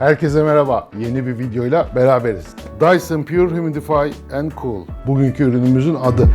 Herkese merhaba. Yeni bir videoyla beraberiz. Dyson Pure Humidify and Cool. Bugünkü ürünümüzün adı.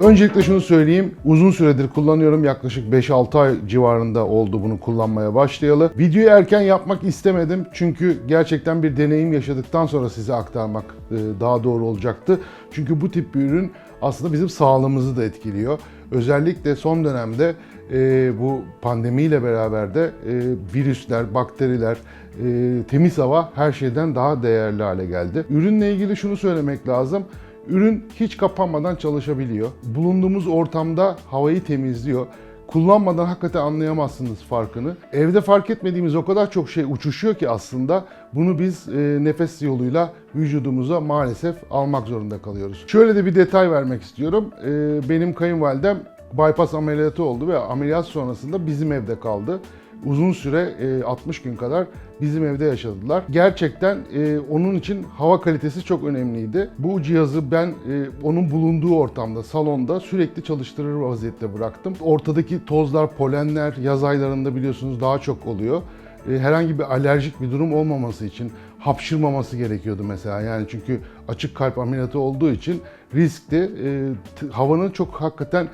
Öncelikle şunu söyleyeyim. Uzun süredir kullanıyorum. Yaklaşık 5-6 ay civarında oldu bunu kullanmaya başlayalı. Videoyu erken yapmak istemedim. Çünkü gerçekten bir deneyim yaşadıktan sonra size aktarmak e, daha doğru olacaktı. Çünkü bu tip bir ürün aslında bizim sağlığımızı da etkiliyor. Özellikle son dönemde e, bu pandemiyle beraber de e, virüsler, bakteriler, e, temiz hava her şeyden daha değerli hale geldi. Ürünle ilgili şunu söylemek lazım. Ürün hiç kapanmadan çalışabiliyor. Bulunduğumuz ortamda havayı temizliyor. Kullanmadan hakikaten anlayamazsınız farkını. Evde fark etmediğimiz o kadar çok şey uçuşuyor ki aslında bunu biz e, nefes yoluyla vücudumuza maalesef almak zorunda kalıyoruz. Şöyle de bir detay vermek istiyorum. E, benim kayınvalidem bypass ameliyatı oldu ve ameliyat sonrasında bizim evde kaldı uzun süre e, 60 gün kadar bizim evde yaşadılar. Gerçekten e, onun için hava kalitesi çok önemliydi. Bu cihazı ben e, onun bulunduğu ortamda, salonda sürekli çalıştırır vaziyette bıraktım. Ortadaki tozlar, polenler yaz aylarında biliyorsunuz daha çok oluyor. E, herhangi bir alerjik bir durum olmaması için hapşırmaması gerekiyordu mesela. Yani çünkü açık kalp ameliyatı olduğu için riskti. E, t- havanın çok hakikaten e,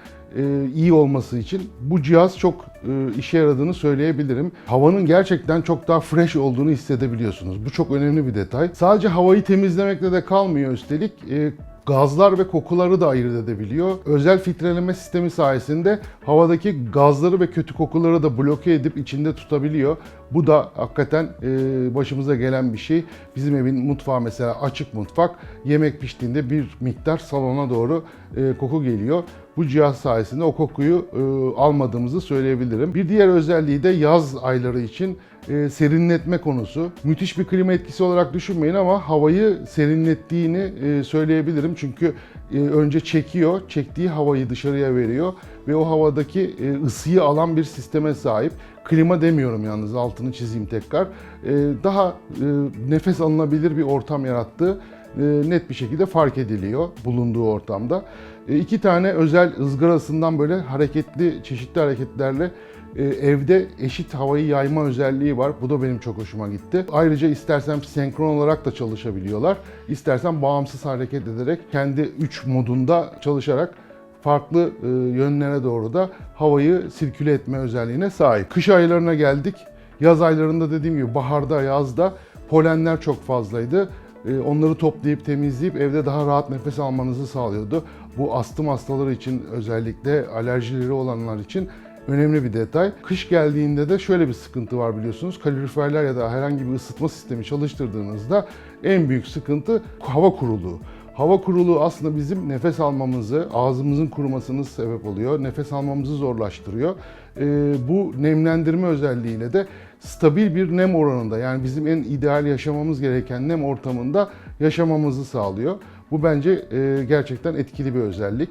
iyi olması için bu cihaz çok e, işe yaradığını söyleyebilirim. Havanın gerçekten çok daha fresh olduğunu hissedebiliyorsunuz. Bu çok önemli bir detay. Sadece havayı temizlemekle de kalmıyor üstelik. E, gazlar ve kokuları da ayırt edebiliyor. Özel filtreleme sistemi sayesinde havadaki gazları ve kötü kokuları da bloke edip içinde tutabiliyor. Bu da hakikaten e, başımıza gelen bir şey. Bizim evin mutfağı mesela açık mutfak. Yemek piştiğinde bir miktar salona doğru e, koku geliyor. Bu cihaz sayesinde o kokuyu e, almadığımızı söyleyebilirim. Bir diğer özelliği de yaz ayları için e, serinletme konusu. Müthiş bir klima etkisi olarak düşünmeyin ama havayı serinlettiğini e, söyleyebilirim. Çünkü e, önce çekiyor, çektiği havayı dışarıya veriyor ve o havadaki e, ısıyı alan bir sisteme sahip. Klima demiyorum yalnız altını çizeyim tekrar. E, daha e, nefes alınabilir bir ortam yarattığı e, net bir şekilde fark ediliyor bulunduğu ortamda. E, iki tane özel ızgarasından böyle hareketli, çeşitli hareketlerle e, evde eşit havayı yayma özelliği var. Bu da benim çok hoşuma gitti. Ayrıca istersem senkron olarak da çalışabiliyorlar. İstersen bağımsız hareket ederek kendi 3 modunda çalışarak farklı e, yönlere doğru da havayı sirküle etme özelliğine sahip. Kış aylarına geldik. Yaz aylarında dediğim gibi baharda, yazda polenler çok fazlaydı. E, Onları toplayıp temizleyip evde daha rahat nefes almanızı sağlıyordu. Bu astım hastaları için özellikle alerjileri olanlar için önemli bir detay. Kış geldiğinde de şöyle bir sıkıntı var biliyorsunuz. Kaloriferler ya da herhangi bir ısıtma sistemi çalıştırdığınızda en büyük sıkıntı hava kuruluğu. Hava kuruluğu aslında bizim nefes almamızı, ağzımızın kurumasını sebep oluyor. Nefes almamızı zorlaştırıyor. Ee, bu nemlendirme özelliğiyle de stabil bir nem oranında yani bizim en ideal yaşamamız gereken nem ortamında yaşamamızı sağlıyor. Bu bence e, gerçekten etkili bir özellik.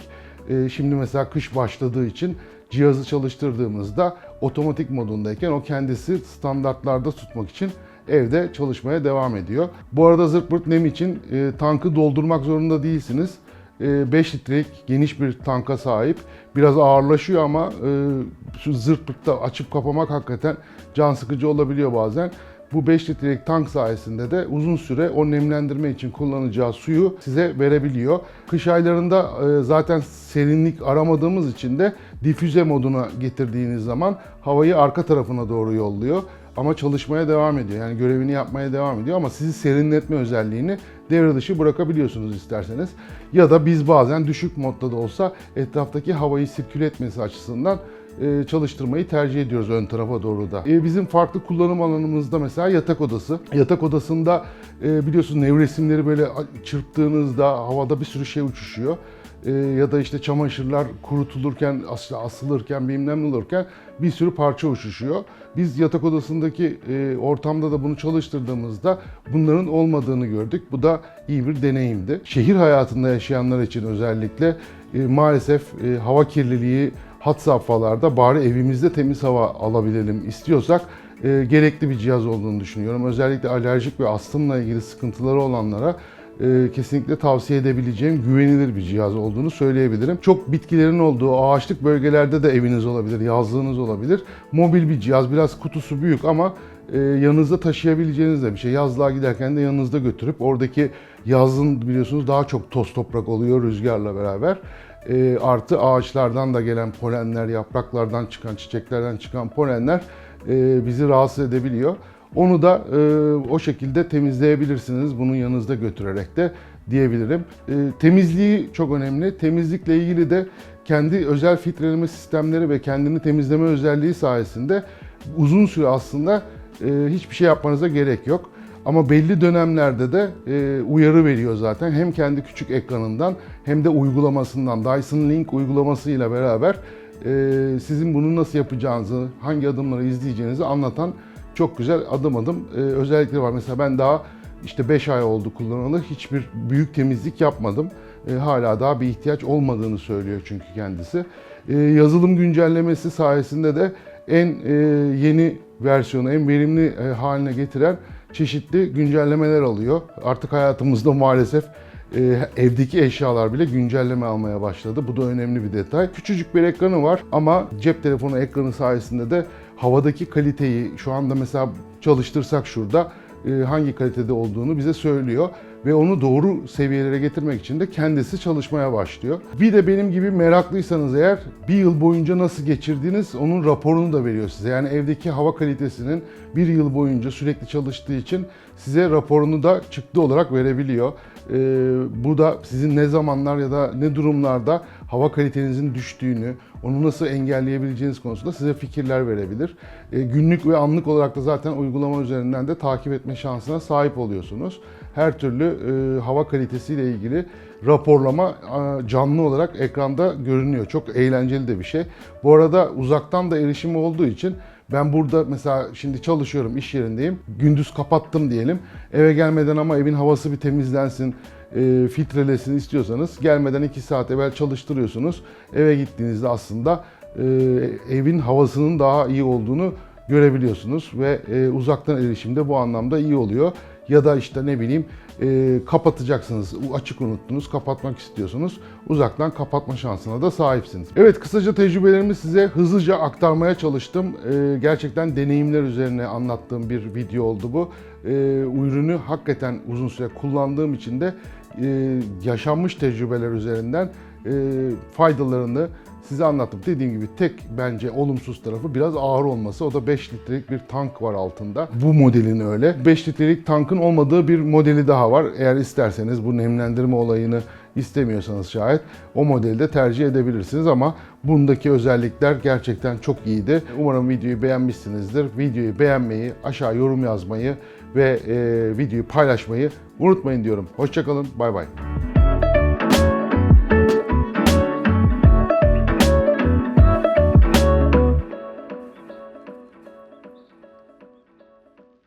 E, şimdi mesela kış başladığı için cihazı çalıştırdığımızda otomatik modundayken o kendisi standartlarda tutmak için evde çalışmaya devam ediyor. Bu arada zırt pırt nem için e, tankı doldurmak zorunda değilsiniz. E, 5 litrelik geniş bir tanka sahip. Biraz ağırlaşıyor ama e, şu zırt pırtta açıp kapamak hakikaten can sıkıcı olabiliyor bazen. Bu 5 litrelik tank sayesinde de uzun süre o nemlendirme için kullanacağı suyu size verebiliyor. Kış aylarında e, zaten serinlik aramadığımız için de difüze moduna getirdiğiniz zaman havayı arka tarafına doğru yolluyor. Ama çalışmaya devam ediyor. Yani görevini yapmaya devam ediyor ama sizi serinletme özelliğini devre dışı bırakabiliyorsunuz isterseniz. Ya da biz bazen düşük modda da olsa etraftaki havayı sirküle etmesi açısından e, çalıştırmayı tercih ediyoruz ön tarafa doğru da. E, Bizim farklı kullanım alanımızda mesela yatak odası. Yatak odasında e, biliyorsun nevresimleri böyle çırptığınızda havada bir sürü şey uçuşuyor. E, Ya da işte çamaşırlar kurutulurken, as- asılırken, bilmem ne olurken bir sürü parça uçuşuyor. Biz yatak odasındaki e, ortamda da bunu çalıştırdığımızda bunların olmadığını gördük. Bu da iyi bir deneyimdi. Şehir hayatında yaşayanlar için özellikle e, maalesef e, hava kirliliği hat safhalarda bari evimizde temiz hava alabilelim istiyorsak e, gerekli bir cihaz olduğunu düşünüyorum. Özellikle alerjik ve astımla ilgili sıkıntıları olanlara e, kesinlikle tavsiye edebileceğim güvenilir bir cihaz olduğunu söyleyebilirim. Çok bitkilerin olduğu ağaçlık bölgelerde de eviniz olabilir, yazlığınız olabilir. Mobil bir cihaz, biraz kutusu büyük ama e, yanınızda taşıyabileceğiniz de bir şey. Yazlığa giderken de yanınızda götürüp oradaki yazın biliyorsunuz daha çok toz toprak oluyor rüzgarla beraber. E, artı ağaçlardan da gelen polenler, yapraklardan çıkan, çiçeklerden çıkan polenler e, bizi rahatsız edebiliyor. Onu da e, o şekilde temizleyebilirsiniz bunun yanınızda götürerek de diyebilirim. E, temizliği çok önemli. Temizlikle ilgili de kendi özel filtreleme sistemleri ve kendini temizleme özelliği sayesinde uzun süre aslında e, hiçbir şey yapmanıza gerek yok. Ama belli dönemlerde de e, uyarı veriyor zaten. Hem kendi küçük ekranından hem de uygulamasından Dyson Link uygulamasıyla beraber e, sizin bunu nasıl yapacağınızı, hangi adımları izleyeceğinizi anlatan çok güzel adım adım e, özellikleri var. Mesela ben daha işte 5 ay oldu kullanalı hiçbir büyük temizlik yapmadım. E, hala daha bir ihtiyaç olmadığını söylüyor çünkü kendisi. E, yazılım güncellemesi sayesinde de en e, yeni versiyonu, en verimli e, haline getiren çeşitli güncellemeler alıyor. Artık hayatımızda maalesef evdeki eşyalar bile güncelleme almaya başladı. Bu da önemli bir detay. Küçücük bir ekranı var ama cep telefonu ekranı sayesinde de havadaki kaliteyi şu anda mesela çalıştırsak şurada e, hangi kalitede olduğunu bize söylüyor ve onu doğru seviyelere getirmek için de kendisi çalışmaya başlıyor. Bir de benim gibi meraklıysanız eğer bir yıl boyunca nasıl geçirdiğiniz onun raporunu da veriyor size. Yani evdeki hava kalitesinin bir yıl boyunca sürekli çalıştığı için size raporunu da çıktı olarak verebiliyor. Ee, bu da sizin ne zamanlar ya da ne durumlarda hava kalitenizin düştüğünü, onu nasıl engelleyebileceğiniz konusunda size fikirler verebilir. Ee, günlük ve anlık olarak da zaten uygulama üzerinden de takip etme şansına sahip oluyorsunuz. Her türlü e, hava kalitesiyle ilgili raporlama e, canlı olarak ekranda görünüyor. Çok eğlenceli de bir şey. Bu arada uzaktan da erişimi olduğu için ben burada mesela şimdi çalışıyorum, iş yerindeyim. Gündüz kapattım diyelim. Eve gelmeden ama evin havası bir temizlensin, e, filtrelesin istiyorsanız gelmeden 2 saat evvel çalıştırıyorsunuz. Eve gittiğinizde aslında e, evin havasının daha iyi olduğunu görebiliyorsunuz ve e, uzaktan erişim de bu anlamda iyi oluyor. Ya da işte ne bileyim e, kapatacaksınız, açık unuttunuz, kapatmak istiyorsunuz. Uzaktan kapatma şansına da sahipsiniz. Evet kısaca tecrübelerimi size hızlıca aktarmaya çalıştım. E, gerçekten deneyimler üzerine anlattığım bir video oldu bu. E, ürünü hakikaten uzun süre kullandığım için de e, yaşanmış tecrübeler üzerinden e, faydalarını size anlattım. Dediğim gibi tek bence olumsuz tarafı biraz ağır olması. O da 5 litrelik bir tank var altında. Bu modelin öyle. 5 litrelik tankın olmadığı bir modeli daha var. Eğer isterseniz bu nemlendirme olayını istemiyorsanız şayet o modeli de tercih edebilirsiniz ama bundaki özellikler gerçekten çok iyiydi. Umarım videoyu beğenmişsinizdir. Videoyu beğenmeyi, aşağı yorum yazmayı ve e, videoyu paylaşmayı unutmayın diyorum. Hoşçakalın, bay bay.